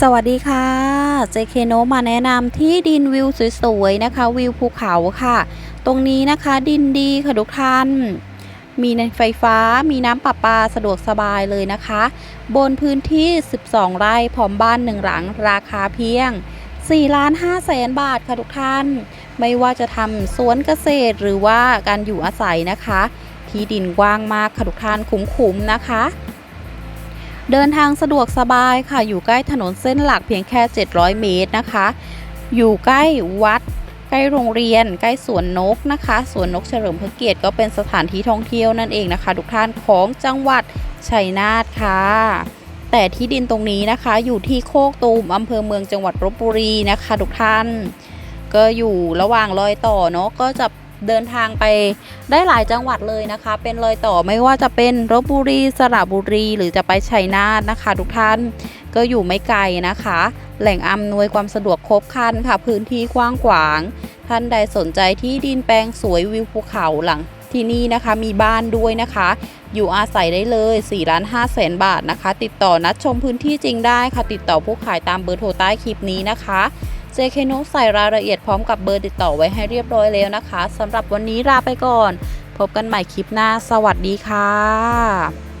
สวัสดีค่ะ JK โนมาแนะนำที่ดินวิวสวยๆนะคะ วิวภูเขาค่ะ ตรงนี้นะคะดินดีค่ะทุกท่าน มีไฟฟ้ามีน้ำประปาสะดวกสบายเลยนะคะ บนพื้นที่ 12 ไร่พร้อมบ้านหนึ่งหลังราคาเพียง4ล้าน5แสนบาทค่ะทุกท่าน ไม่ว่าจะทำสวนเกษตรหรือว่าการอยู่อาศัยนะคะ ที่ดินกว้างมากค่ะทุกท่านคุ้มๆนะคะ เดินทางสะดวกสบายค่ะ อยู่ใกล้ถนนเส้นหลักเพียงแค่ 700 เมตรนะคะ อยู่ใกล้วัด ใกล้โรงเรียน ใกล้สวนนกนะคะสวนนกเฉลิมพระเกียรติก็เป็นสถานที่ท่องเที่ยวนั่นเองนะคะ ทุกท่านของจังหวัดชัยนาทค่ะ แต่ที่ดินตรงนี้นะคะ อยู่ที่โคกตูมอำเภอเมืองจังหวัดลบบุรีนะคะ ทุกท่าน ก็อยู่ระหว่างรอยต่อเนาะก็จะ เดินทางไปได้หลายจังหวัดเลยนะคะ เป็นรอยต่อไม่ว่าจะเป็นลบบุรีสระบุรี หรือจะไปชัยนาทนะคะ ทุกท่านก็อยู่ไม่ไกลนะคะ แหล่งอำนวยความสะดวกครบครันค่ะ พื้นที่กว้างขวาง ท่านใดสนใจที่ดินแปลงสวยวิวภูเขาหลังที่นี่นะคะมีบ้านด้วยนะคะ อยู่อาศัยได้เลย4ล้าน5แสนบาทนะคะ ติดต่อนัดชมพื้นที่จริงได้ค่ะ ติดต่อผู้ขายตามเบอร์โทรใต้คลิปนี้นะคะ JK นุใส่รายละเอียดพร้อมกับเบอร์ติดต่อไว้ให้เรียบร้อยแล้วนะคะสำหรับวันนี้ลาไปก่อน พบกันใหม่คลิปหน้า สวัสดีค่ะ